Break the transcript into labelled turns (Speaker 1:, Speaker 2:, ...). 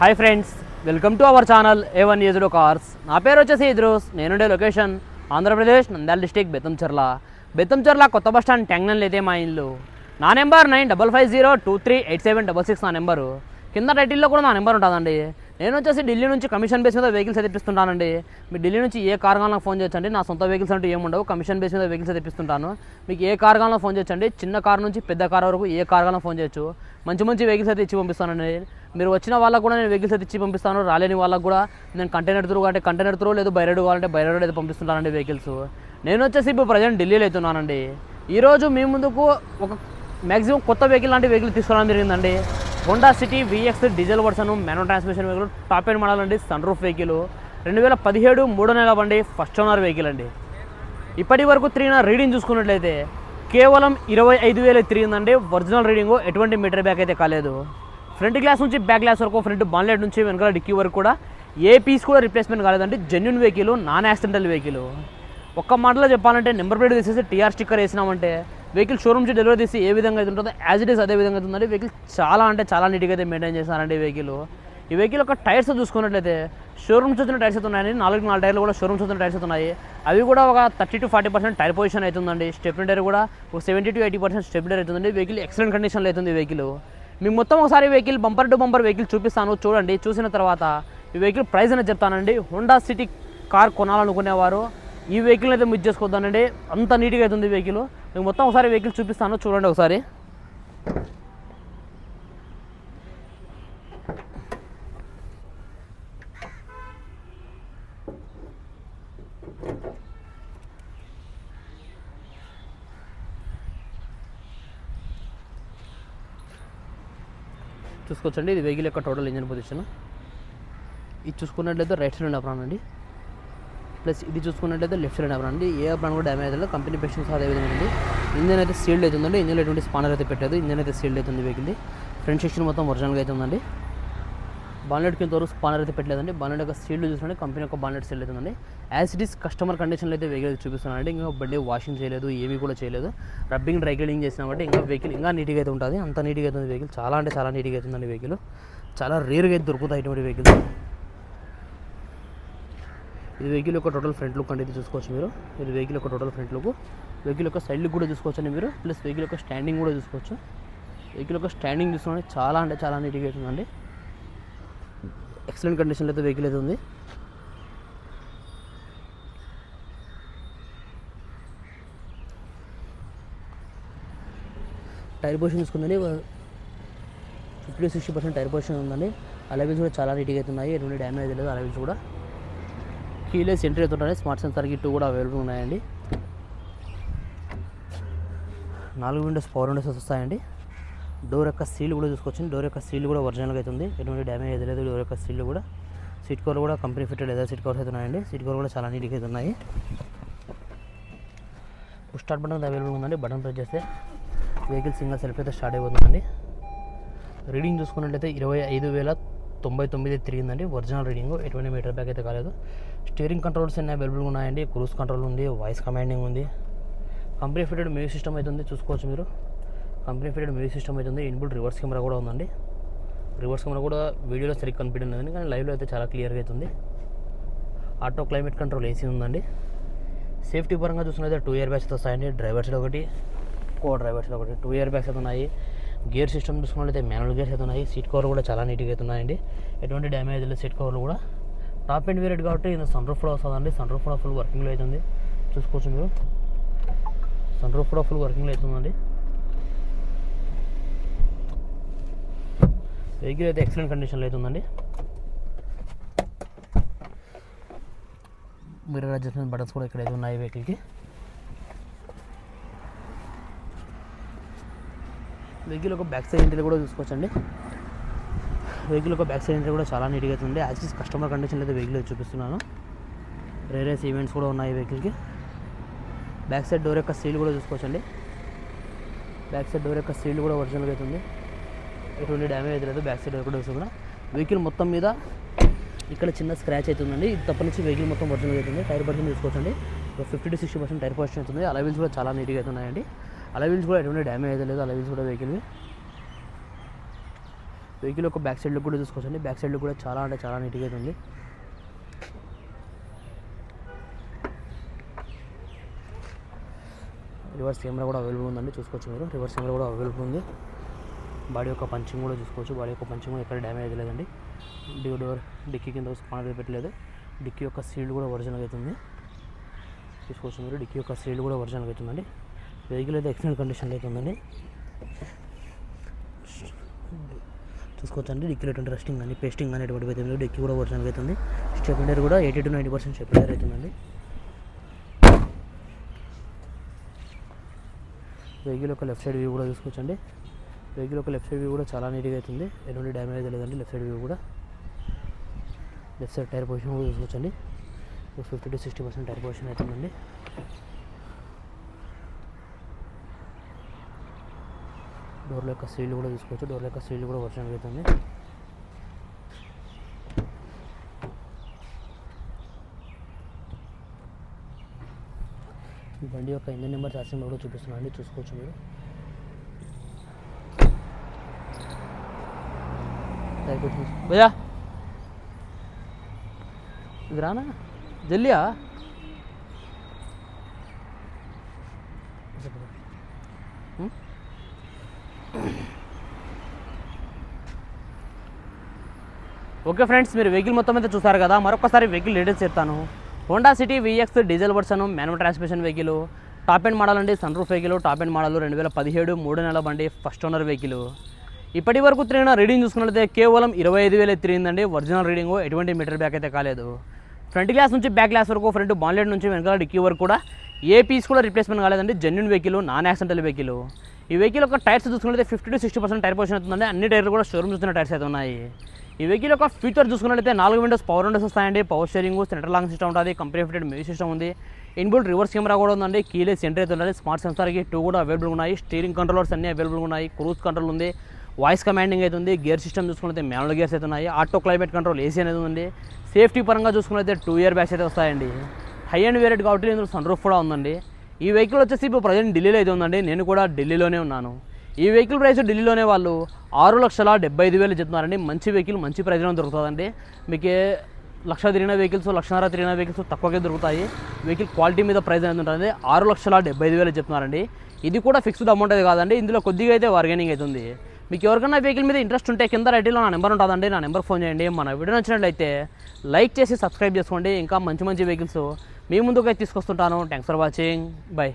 Speaker 1: Hi friends welcome to our channel A one used cars నా పేరు వచ్చేసి ఇద్రోస్ నేనుండే లొకేషన్ ఆంధ్రప్రదేశ్ నంద్యాల డిస్టిక్ బెత్తంచెర్ల బెత్తంచెర్ల కొత్త బస్ స్టాండ్ ట్యాంగ్నల్ అయితే మా ఇల్లు. నా number nine double five zero two three eight seven double six నా నెంబరు. కింద టైటిల్లో కూడా నా నెంబర్ ఉంటుందండి. నేను వచ్చేసి ఢిల్లీ నుంచి కమిషన్ బేస్ మీద వెహికల్స్ తెప్పిస్తుంటానండి మీరు ఢిల్లీ నుంచి ఏ కార్ కావాలన్నా ఫోన్ చేయొచ్చండి. నా సొంత వెహికల్స్ అంటూ ఏముండవు కమిషన్ బేస్ మీద వెహికల్స్ తెప్పిస్తుంటాను మీకు ఏ కార్ కావాలన్నా ఫోన్ చేయొచ్చండి. చిన్న కార్ నుంచి పెద్ద కార్ వరకు ఏ కార్ ఫోన్ చేయొచ్చు. మంచి మంచి వెహికల్స్ అయితే ఇచ్చి పంపిస్తానండి. మీరు వచ్చిన వాళ్ళకు కూడా నేను వెహికల్స్ అయితే ఇచ్చి పంపిస్తాను రాలేని వాళ్ళకు కూడా నేను కంటైనర్ త్రూ అంటే కంటైనర్ త్రూ లేదు బై కావాలంటే బై రోడ్ అయితే పంపిస్తుంటానండి వెహికల్స్. నేను వచ్చేసి ఇప్పుడు ప్రజెంట్ ఢిల్లీలో అవుతున్నానండి ఈరోజు మీ ముందుకు ఒక మ్యాక్సిమం కొత్త వెహికల్ లాంటి వెహికల్ తీసుకురావడం జరిగిందండి. Honda City VX diesel version manual transmission vehicle top end model అండి సన్ రూఫ్ వెహికల్ రెండు వేల పదిహేడు మూడో నెల బండి ఫస్ట్ ఓనర్ వెహికల్ అండి. ఇప్పటి వరకు తిరిగిన రీడింగ్ చూసుకున్నట్లయితే కేవలం ఇరవై ఐదు వేలు తిరిగిందండి. ఒరిజినల్ రీడింగ్ ఎటువంటి మీటర్ బ్యాక్ అయితే కాలేదు. ఫ్రంట్ గ్లాస్ నుంచి బ్యాక్ గ్లాస్ వరకు ఫ్రంట్ బాన్లెట్ నుంచి వెనకాల డిక్కీ వరకు కూడా ఏ పీస్ కూడా రిప్లేస్మెంట్ కాలేదండి. Genuine vehicle non accidental vehicle ఒక్క మాటలో చెప్పాలంటే నెంబర్ ప్లేట్ తీసేసి టీఆర్ స్టిక్కర్ వేసినామంటే వెహికల్ షోరూమ్ నుంచి డెలివరీ తీసి ఏ విధంగా అయితే ఉంటుందో యాజ్ ఇట్ ఈస్ అదే విధంగా అవుతుందండి వెహికల్ చాలా అంటే చాలా నీట్గా అయితే మెయింటైన్ చేస్తారండి వెహికల్ ఈ వెహికల్ యొక్క టైర్స్ చూసుకున్నట్లయితే షోరూమ్ వచ్చిన టైర్స్ అయితే ఉన్నాయండి. నాలుగు నాలుగు టైర్లు కూడా షోరూమ్స్ వచ్చిన టైర్స్ ఉన్నాయి. అవి కూడా ఒక thirty to forty percent tyre position అవుతుందండి స్టెప్ టైర్ కూడా ఒక seventy to eighty percent step tyre అవుతుందండి వెహికల్ ఎక్సలెంట్ కండిషన్లో అవుతుంది వెహికల్ మీకు మొత్తం ఒకసారి vehicle bumper to bumper vehicle చూపిస్తాను చూడండి. చూసిన తర్వాత ఈ వెహికల్ ప్రైస్ అనేది చెప్తానండి. హోండా సిటీ కార్ కొనాలనుకునేవారు. ఈ వెహికల్ అయితే మిస్ చేసుకోవద్దానండి అంత నీట్గా అవుతుంది వెహికల్. మీకు మొత్తం ఒకసారి వెహికల్ చూపిస్తాను చూడండి ఒకసారి. చూసుకోవచ్చండి. ఇది వెహికల్ యొక్క టోటల్ ఇంజన్ పొజిషన్ ఇది చూసుకున్నట్లయితే రైట్ సైడ్ అప్రాన్ అండి. ప్లస్ ఇది చూసుకున్నట్లయితే లెఫ్ట్ సైడ్ అప్రాన్ అండి. ఏ అప్రాన్ కూడా డ్యామేజ్ అవ్వలేదు కంపెనీ పెషన్స్ అదే విధంగా ఉంది. ఇంజన్ అయితే సీల్డ్ అవుతుందండి ఇంజన్ ఎటువంటి స్పానర్ అయితే పెట్టలేదు. ఇంజన్ అయితే సీల్డ్ అవుతుంది వెహికల్ ఫ్రంట్ సెక్షన్ మొత్తం ఒరిజినల్గా బాన్లెట్ కింద వరకు స్పానర్ అయితే పెట్టలేదండి. బాన్లెట్ యొక్క సీల్డ్ చూసుకుంటే కంపెనీ యొక్క బాన్లెట్ సీల్ అవుతుందండి యాజ్ ఇట్ ఈస్ కస్టమర్ కండిషన్లో అయితే వెహికల్ చూపిస్తున్నానండి ఇంకా బండి వాషింగ్ చేయలేదు ఏమీ కూడా చేయలేదు. రబ్బింగ్ డ్రై క్లీనింగ్ చేసినామంటే ఇంకా వెహికల్ ఇంకా నీట్గా అయితే ఉంటుంది. అంత నీట్గా అవుతుంది వెహికల్ చాలా అంటే చాలా నీట్గా అవుతుందండి వెహికల్ చాలా రేర్గా అయితే దొరుకుతాయి ఇటువంటి వెహికల్స్ ఇది వెహికల్ యొక్క టోటల్ ఫ్రంట్ లుక్ అనేది ఇది చూసుకోవచ్చు మీరు. ఇది వెహికల్ యొక్క టోటల్ ఫ్రంట్ లుక్ వెహికల్ యొక్క సైడ్ లుక్ కూడా చూసుకోవచ్చండి మీరు. ప్లస్ వెహికల్ యొక్క స్టాండింగ్ కూడా చూసుకోవచ్చు. వెహికల్ యొక్క స్టాండింగ్ చూసుకుంటే చాలా అంటే చాలా నీట్గా అవుతుందండి ఎక్సలెంట్ కండిషన్లో అయితే వెహికల్ అయితే ఉంది. Tyre position చూసుకుందండి fifty sixty percent tyre position ఉందండి. అలవెన్స్ కూడా చాలా నీట్గా అవుతున్నాయి ఎటువంటి డ్యామేజ్ లేదు అలవెన్స్ కూడా. కీలెస్ ఎంట్రీ అవుతుంటాయి స్మార్ట్ సెన్సార్ గిట్టు కూడా అవైలబుల్ ఉన్నాయండి. నాలుగు విండోస్ పవర్ విండోస్ వస్తాయండి. డోర్ యొక్క సీల్ కూడా చూసుకోవచ్చు డోర్ యొక్క సీల్ కూడా ఒరిజినల్గా అవుతుంది ఎటువంటి డ్యామేజ్ అయితే లేదు. డోర్ యొక్క సీల్ కూడా. సీట్ కవర్ కూడా కంపెనీ ఫిట్టెడ్ లేదా సీట్ కవర్స్ అయితే ఉన్నాయండి సీట్ కవర్ కూడా చాలా నీట్గా అయితే ఉన్నాయి. పుష్ స్టార్ట్ బటన్ అవైలబుల్ ఉందండి. బటన్ ప్రెస్ చేస్తే వెహికల్ సింగిల్ సెల్ఫ్ అయితే స్టార్ట్ అయిపోతుందండి. రీడింగ్ చూసుకున్నట్లయితే ఇరవై ఐదు వేల తొంభై తొమ్మిది తిరిగిందండి. Original reading. ఎటువంటి మీటర్ బ్యాక్ అయితే కాలేదు. స్టీరింగ్ కంట్రోల్స్ అన్నీ అవైలబుల్గా ఉన్నాయండి. క్రూజ్ కంట్రోల్ ఉంది. వాయిస్ కమాండింగ్ ఉంది. కంపెనీ ఫిటెడ్ మ్యూజిక్ సిస్టమ్ అయితే ఉంది. చూసుకోవచ్చు మీరు. కంపెనీ ఫిటెడ్ మ్యూజిక్ సిస్టమ్ అయితే ఉంది ఇన్బుల్ రివర్స్ కెమెరా కూడా ఉందండి. రివర్స్ కెమెరా కూడా వీడియోలో సరిగ్గా కనిపించలేదు కానీ లైవ్లో అయితే చాలా క్లియర్గా అవుతుంది ఆటో క్లైమేట్ కంట్రోల్ ఏసీ ఉందండి. సేఫ్టీ పరంగా చూసుకున్నైతే టూ ఇయర్ బ్యాగ్స్ వస్తాయండి డ్రైవర్స్లో ఒకటి కో డ్రైవర్స్లో ఒకటి. టూ ఇయర్ బ్యాగ్స్ అయితే ఉన్నాయి. గేర్ సిస్టమ్ చూసుకున్నట్లయితే మ్యానువల్ గేర్స్ అయితే ఉన్నాయి. సీట్ కవర్ కూడా చాలా నీట్గా అవుతున్నాయండి ఎటువంటి డ్యామేజ్ లేదు సీట్ కవర్లు కూడా. టాప్ అండ్ వేరేట్ కాబట్టి సన్ రూఫ్ కూడా వస్తుందండి. సన్ రూఫ్ కూడా ఫుల్ వర్కింగ్లో అవుతుంది చూసుకోవచ్చు మీరు సన్ రూఫ్ కూడా ఫుల్ వర్కింగ్లో అవుతుందండి వెహికల్ అయితే ఎక్సలెంట్ కండిషన్లో అవుతుందండి మిర్రర్ అడ్జస్ట్మెంట్ బటన్స్ కూడా ఇక్కడైతే ఉన్నాయి వెహికల్కి. వెహికల్ ఒక బ్యాక్ సైడ్ ఎంట్రీ కూడా చూసుకోవచ్చండి. వెహికల్ ఒక బ్యాక్ సైడ్ ఎంట్రీ కూడా చాలా నీట్గా అవుతుంది యాజ్ ఇస్ కస్టమర్ కండిషన్ అయితే వెహికల్ చూపిస్తున్నాను. రేరేస్ ఈవెంట్స్ కూడా ఉన్నాయి వెహికల్కి. బ్యాక్ సైడ్ డోర్ యొక్క సీల్ కూడా చూసుకోవచ్చండి. బ్యాక్ సైడ్ డోర్ యొక్క సీల్ కూడా ఒరిజినల్గా అవుతుంది ఎటువంటి డ్యామేజ్ అయితే లేదు. బ్యాక్ సైడ్ డోర్ కూడా వెహికల్ మొత్తం మీద ఇక్కడ చిన్న స్క్రాచ్ అవుతుందండి ఇది తప్ప నుంచి వెహికల్ మొత్తం ఒరిజినల్ అవుతుంది టైర్ పర్సెంట్ తీసుకోవచ్చండి. Fifty to sixty percent tyre percent అవుతుంది అలవిల్స్ కూడా చాలా నీట్గా అవుతున్నాయండి అలవిల్స్ కూడా ఎటువంటి డ్యామేజ్ అయితే లేదు. అలవిల్స్ కూడా వెహికల్వి వెహికల్ ఒక బ్యాక్ సైడ్లో కూడా చూసుకోవచ్చండి. బ్యాక్ సైడ్లో కూడా చాలా అంటే చాలా నీట్గా అవుతుంది రివర్స్ కెమెరా కూడా అవైలబుల్ ఉందండి. చూసుకోవచ్చు మీరు. రివర్స్ కెమెరా కూడా అవైలబుల్ ఉంది. బాడీ యొక్క పంచింగ్ కూడా చూసుకోవచ్చు. బాడీ యొక్క పంచింగ్ కూడా ఎక్కడ డ్యామేజ్ లేదండి డ్యూ డోర్ డిక్కీ కింద స్పానర్ పెట్టలేదు. డిక్కీ యొక్క సీల్డ్ కూడా ఒరిజినల్ అవుతుంది. చూసుకోవచ్చు మీరు డిక్కీ యొక్క సీల్డ్ కూడా ఒరిజినల్ అవుతుందండి. వెహికల్ అయితే ఎక్సలెంట్ కండిషన్లో అవుతుందండి చూసుకోవచ్చండి డిక్కీలో ఎటువంటి రెస్టింగ్ కానీ పేస్టింగ్ కానీ ఎటువంటి అయితే మీరు డిక్కీ కూడా ఒరిజినల్ అవుతుంది. స్టెప్ ఇండర్ కూడా eighty to ninety percent step ఇండర్ అవుతుందండి. వెహికల్ యొక్క లెఫ్ట్ సైడ్ వ్యూ కూడా చూసుకోవచ్చండి. వెహికల్ ఒక లెఫ్ట్ సైడ్ వ్యూ కూడా చాలా నీట్గా అవుతుంది ఎటువంటి డ్యామేజ్ లేదండి లెఫ్ట్ సైడ్ వ్యూ కూడా. లెఫ్ట్ సైడ్ టైర్ పొజిషన్ కూడా చూసుకోవచ్చండి. Fifty to sixty percent tyre position అవుతుందండి డోర్ల యొక్క సీల్ కూడా చూసుకోవచ్చు. డోర్ల యొక్క సీల్ కూడా వర్షం అవుతుంది బండి యొక్క ఇంజన్ నెంబర్ చార్జింగ్ కూడా చూపిస్తున్నాను అండి చూసుకోవచ్చు మీరు. భయ్యా. ఇది రానా? జల్లియా? ఓకే ఫ్రెండ్స్ మీరు వెహికల్ మొత్తం అయితే చూసారు కదా మరొకసారి వెహికల్ డీటెయిల్స్ చెప్తాను. Honda City VX diesel version manual transmission vehicle top end model అండి sunroof vehicle top end model రెండు వేల పదిహేడు మూడు నెలల బండి ఫస్ట్ ఓనర్ వెహికల్. ఇప్పటి వరకు తిరిగిన రీడింగ్ చూసుకున్నట్లయితే కేవలం ఇరవై ఐదు వేలు తిరిగిందండి. ఒరిజినల్ రీడింగ్ ఎటువంటి మీటర్ బ్యాక్ అయితే కాలేదు. ఫ్రంట్ గ్లాస్ నుంచి బ్యాక్ గ్లాస్ వరకు ఫ్రంట్ బాన్లెట్ నుంచి వెనకాల డిక్కీ వరకు కూడా ఏ పీస్ కూడా రిప్లేస్మెంట్ కాలేదండి. Genuine vehicle non accidental vehicle ఈ వెహికల్ యొక్క టైర్స్ చూసుకున్నట్లయితే fifty to sixty percent tyre position అవుతుందండి. అన్ని టైర్లు కూడా షోరూమ్ చూస్తున్న టైర్స్ అయితే ఉన్నాయి. ఈ వెహికల్ యొక్క ఫీచర్ చూసుకున్నట్లయితే నాలుగు విండోస్ పవర్ విండోస్ వస్తాయండి. Power steering centre lock system ఉంటుంది. కంపెనీ ఫిటెడ్ మ్యూజిక్ సిస్టమ్ ఉంది. ఇన్బుల్ట్ రివర్స్ కెమెరా కూడా ఉందండి. కీలే సెంటర్ అయితే ఉండాలి స్మార్ట్ సెన్సార్కి టూ కూడా అవైలబుల్ ఉన్నాయి. స్టీరింగ్ కంట్రోలర్స్ అన్ని అవైలబుల్ ఉన్నాయి. క్రూజ్ కంట్రోల్ ఉంది. వాయిస్ కమాండింగ్ అయితే ఉంది గేర్ సిస్టమ్ చూసుకుంటే మ్యానువల్ గేర్స్ అయితే ఉన్నాయి ఆటో క్లైమేట్ కంట్రోల్ ఏసీ అనేది ఉంది. సేఫ్టీ పరంగా చూసుకున్నైతే టూ ఇయర్ బ్యాగ్స్ అయితే వస్తాయండి. హై అండ్ వేరియట్ కాబట్టి ఇందులో సన్ రూఫ్ కూడా ఉందండి. ఈ వెహికల్ వచ్చేసి ఇప్పుడు ప్రజెంట్ ఢిల్లీలో అయితే ఉందండి నేను కూడా ఢిల్లీలోనే ఉన్నాను. ఈ వెహికల్ ప్రైస్ ఢిల్లీలోనే వాళ్ళు ఆరు లక్షల డెబ్బై ఐదు వేలు చెప్తున్నారండి. మంచి వెహికల్ మంచి ప్రైస్లో దొరుకుతుందండి. మీకు లక్ష తిరిగిన వెహికల్స్ లక్షన్నర తిరిగిన వెహికల్స్ తక్కువకే దొరుకుతాయి. వెహికల్ క్వాలిటీ మీద ప్రైస్ అనేది ఉంటుంది. ఆరు లక్షల డెబ్బై ఐదు వేలు చెప్తున్నారండి. ఇది కూడా ఫిక్స్డ్ అమౌంట్ అయితే కాదండి. ఇందులో కొద్దిగా అయితే బార్గెనింగ్ అవుతుంది మీకు ఎవరికైనా వెహికల్ మీద ఇంట్రెస్ట్ ఉంటే కింద రెడీలో నా నెంబర్ ఉంటుందండి. నా నెంబర్ ఫోన్ చేయండి. మన వీడియో నచ్చినట్లయితే లైక్ చేసి సబ్స్క్రైబ్ చేసుకోండి. ఇంకా మంచి మంచి వెహికల్స్ మీ ముందుకైతే తీసుకొస్తుంటాను. Thanks for watching bye